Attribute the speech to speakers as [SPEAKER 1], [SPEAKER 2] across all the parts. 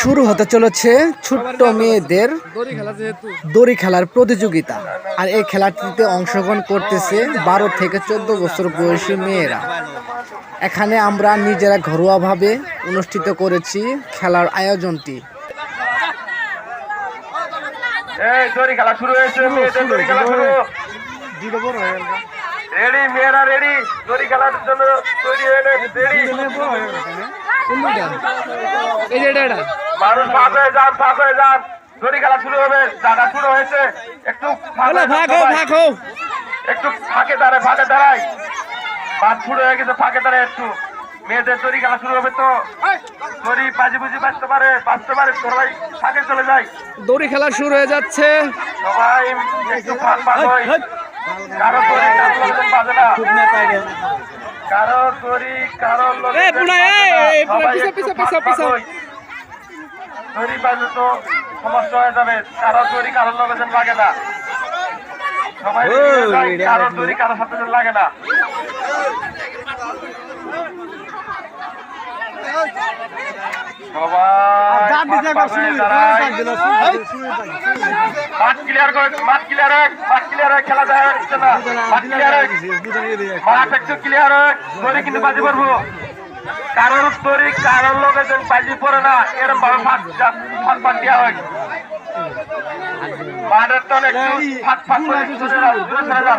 [SPEAKER 1] শুরু হতে চলেছে ছোট্ট মেয়েদের
[SPEAKER 2] দড়ি
[SPEAKER 1] খেলার প্রতিযোগিতা। আর এই খেলাটিতে অংশগ্রহণ করতেছে বারো থেকে চোদ্দ বছর বয়সী মেয়েরা। এখানে আমরা নিজেরা ঘরোয়াভাবে অনুষ্ঠিত করেছি খেলার আয়োজনটি।
[SPEAKER 3] খেলা শুরু হয়েছে খেলা শুরু।
[SPEAKER 2] দুটো বড় গেল।
[SPEAKER 3] রেডি মেয়েরা রেডি দড়ি খেলার জন্য তৈরি হয়ে রেডি
[SPEAKER 2] এই যে এটা এটা।
[SPEAKER 3] মানুষ ফাঁক হয়ে যান হয়ে যান। দড়ি খেলা শুরু হবে শুরু হয়েছে। একটু ফাঁক হয়ে
[SPEAKER 2] হোক
[SPEAKER 3] সবাই।
[SPEAKER 2] হোক
[SPEAKER 3] একটু ফাঁকে দাঁড়ায় ফাঁকে দাঁড়ায়। শুরু হয়ে গেছে ফাঁকে দাঁড়ায় একটু। মেয়েদের দড়ি খেলা শুরু হবে তো। দড়ি বাজি বুঝি বাঁচতে পারে বাঁচতে পারে। সবাই ফাঁকে চলে যায়।
[SPEAKER 2] দড়ি খেলা শুরু হয়ে যাচ্ছে।
[SPEAKER 3] সবাই একটু ফাঁক ফাঁক হয়। কারও দড়ি বাজে না। কারও করি কারও
[SPEAKER 2] লগে।
[SPEAKER 3] হয়। দড়ি তো সমস্যা হয়ে যাবে। কারও করি কারও লোকের লাগে না। সবাই কারও দড়ি কারও সাথে যেন লাগে না সবাই ফাঁক ফাঁক হয়ে দাঁড়ায়। মাঠ ক্লিয়ার করে মাঠ ক্লিয়ার হয় মাঠ ক্লিয়ার হয় খেলা না। মাঠ ক্লিয়ার হয় মাঠ একটু ক্লিয়ার হয় দড়ি কিন্তু বাজি পড়ব। কারোর দড়ি কারোর লোকে যেন বাজি পড়ে না এরকম ভাবে ফাঁক ফাঁক ফাঁক দেওয়া হয়। মাঠের তো একটু ফাঁক ফাঁক করে দূরে যান, দূরে সরে যান।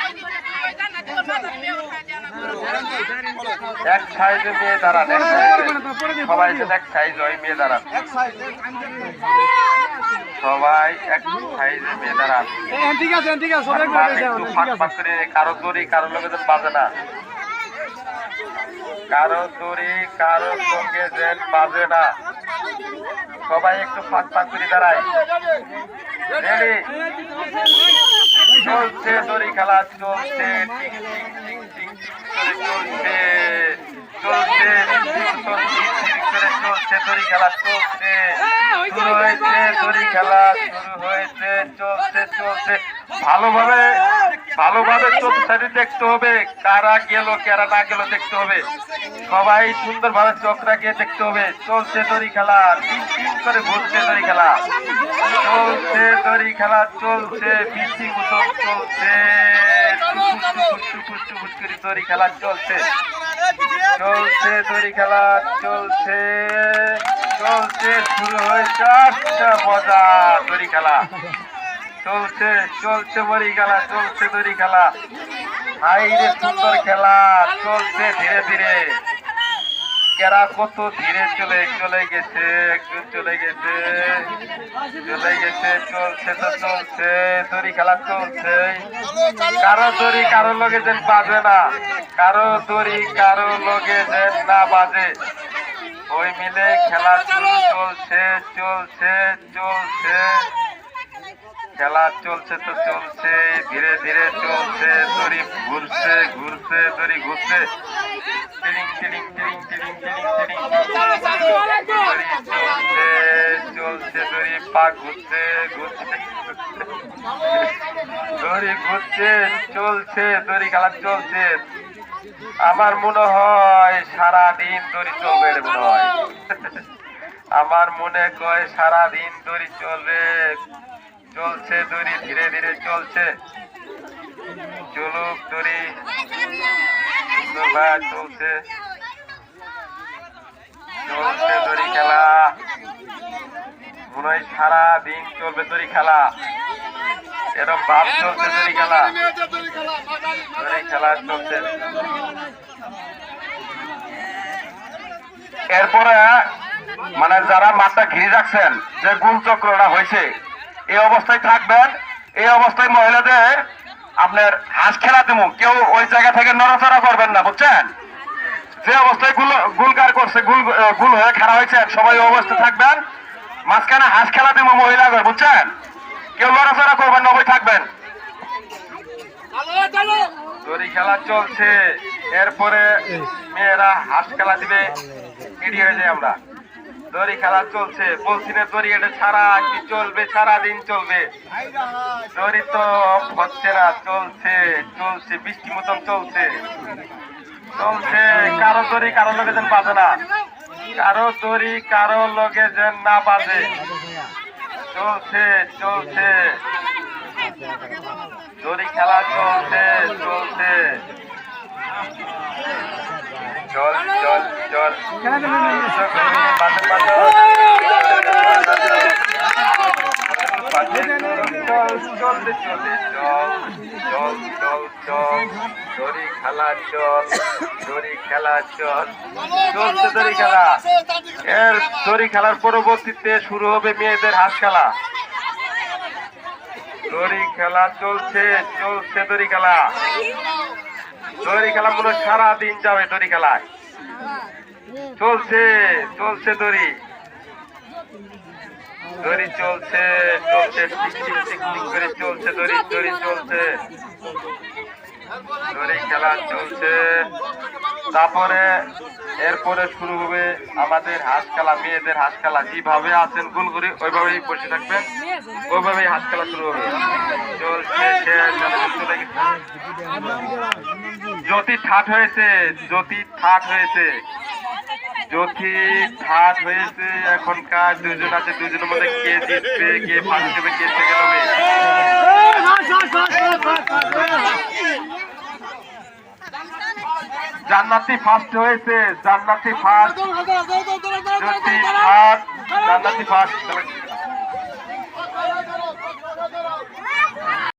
[SPEAKER 3] এক সাইজে মেয়ে দাঁড়ান এক সাইজে সবাই যেন এক সাইজ হয় মেয়ে দাঁড়ান। সবাই এক সাইজে মেয়ে দাঁড়ান।
[SPEAKER 2] ঠিক আছে ঠিক আছে সবাই
[SPEAKER 3] ফাঁক একটু ফাঁক ফাঁক করে কারও দড়ি কারও লোকে যেন বাজে না। কারও দড়ি কারও সঙ্গে যেন বাজে না। সবাই একটু ফাঁক ফাঁক করে দাঁড়ায়। রেডি চলছে দড়ি খেলা চলছে টিক টিক টিক টিক টিক করে চলছে চলছে চলছে, দড়ি খেলা চলছে, শুরু হয়েছে, দড়ি খেলা শুরু হয়েছে, চলছে চলছে। ভালোভাবে ভালোভাবে চলতে সাইডে দেখতে হবে, কারা গেল, কারা না গেল দেখতে হবে। সবাই সুন্দরভাবে চোখ রাখিয়ে দেখতে হবে। চলছে দড়ি খেলা করে ঘুরছে দড়ি খেলা। চলছে দড়ি খেলা, চলছে বিচি মতন চলছে দড়ি খেলা চলছে। চলছে দড়ি খেলা, চলছে চলছে শুরু হয়েছে মজা দড়ি খেলা। চলছে চলছে দড়ি খেলা চলছে দড়ি খেলা হাই রে সুন্দর খেলা, চলছে ধীরে ধীরে। কেরা কত ধীরে চলে চলে গেছে, একজন চলে গেছে। চলে গেছে, চলছে তো চলছে, দড়ি খেলা চলছে। কারও দড়ি কারও লগে যেন বাজে না, কারও দড়ি কারও লগে যেন না বাজে। ওই মিলে খেলা চলছে চলছে চলছে। খেলা চলছে তো চলছে, ধীরে ধীরে চলছে, দড়ি ঘুরছে ঘুরছে, দড়ি ঘুরছে। টিলিং টিলিং টিলিং টিলিং টিলিং টিলিং দড়ি চলছে চলছে দড়ি পা ঘুরছে ঘুরছে, দড়ি ঘুরছে, চলছে, দড়ি খেলা চলছে। আমার মনে হয় সারা দিন দড়ি চলবে মনে হয়। আমার মনে কয় সারা দিন দড়ি চলবে। চলছে দড়ি, ধীরে ধীরে চলছে। চলুক দড়ি চলছে। চলছে দড়ি খেলা। মনে সারা দিন চলবে দড়ি খেলা। এরকম ভাব চলছে দড়ি খেলা। দড়ি খেলা চলছে। এরপরে মানে যারা মাঠটা ঘিরে রাখছেন, যে গুল চক্রটা হয়েছে এই অবস্থায় থাকবেন। এই অবস্থায় মহিলাদের আপনার হাঁস খেলা দেবো। কেউ ওই জায়গা থেকে নড়াচড়া করবেন না বুঝছেন? যে অবস্থায় গুল গুলকার করছে গুল গুল হয়ে খেলা হয়েছে সবাই ওই অবস্থায় থাকবেন। মাঝখানে হাঁস খেলা দেবো মহিলাদের বুঝছেন? কেউ নড়াচড়া করবেন না ওই থাকবেন। দড়ি খেলা চলছে। এরপরে মেয়েরা হাঁস খেলা দিবে। রেডি হয়ে যাই আমরা। দড়ি খেলা চলছে। বলছি না দড়ি এটা সারা কি চলবে? সারা দিন চলবে। দড়ি তো হচ্ছে না, চলছে চলছে, বৃষ্টি মতন চলছে। চলছে, কারও দড়ি কারও লোকে যেন বাজে না। কারও দড়ি কারও লোকে যেন না বাজে। চলছে চলছে। দড়ি খেলা চলছে চলছে। দড়ি খেলা চল দড়ি খেলা চল চলছে দড়ি খেলা এর দড়ি খেলার পরবর্তীতে শুরু হবে মেয়েদের হাঁস খেলা। দড়ি খেলা চলছে চলছে দড়ি খেলা। দড়ি খেলা মনে হয় সারা দিন যাবে দড়ি খেলায় চলছে চলছে দড়ি। দড়ি চলছে চলছে করে চলছে দড়ি চলছে। দড়ি খেলা চলছে। তারপরে, এরপরে শুরু হবে আমাদের খেলা মেয়েদের খেলা যেভাবে আছেন গুল করে ওইভাবেই বসে থাকবেন। ওইভাবেই হাঁস খেলা শুরু হবে। চলছে জ্যোতি ঠাট হয়েছে, জ্যোতি ঠাট হয়েছে। জ্যোতি ঠাট হয়েছে, এখনকার দুজন আছে, দুজনের মধ্যে কে জিতবে, কে ফার্স্ট হবে কে সেকেন্ড হবে। জান্নাতি ফার্স্ট হয়েছে, জান্নাতি ফার্স্ট জ্যোতি ঠাট, জান্নাতি ফার্স্ট